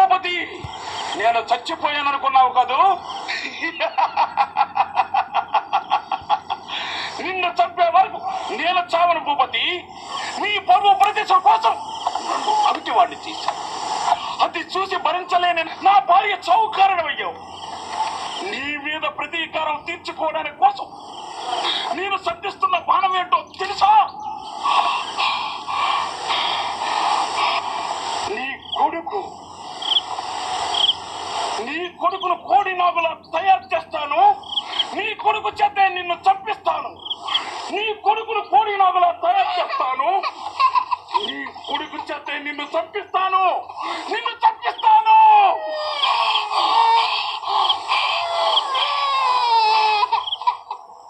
నేను చచ్చిపోయాను అనుకున్నావు కదూ? నిన్ను చంపే వరకు నేను చావను భూపతి. నీ పరువు ప్రదేశం కోసం నన్ను అవిటి వాడిని చేశాను. అది చూసి భరించలేని నా భార్య చౌకారణమయ్యావు నీ మీద ప్రతీకారం తీర్చుకోవడానికి కోసం నేను సంధిస్తున్న బాణం ఏంటో తెలుసా? నీ కొడుకు కొడుకును కోడి నాగులా తయారు చేస్తాను. నీ కొడుకు చేతే నిన్ను చంపిస్తాను. నీ కొడుకును కోడి నాగులా తయారు చేస్తాను. నీ కొడుకు చేతే నిన్ను చంపిస్తాను. నీ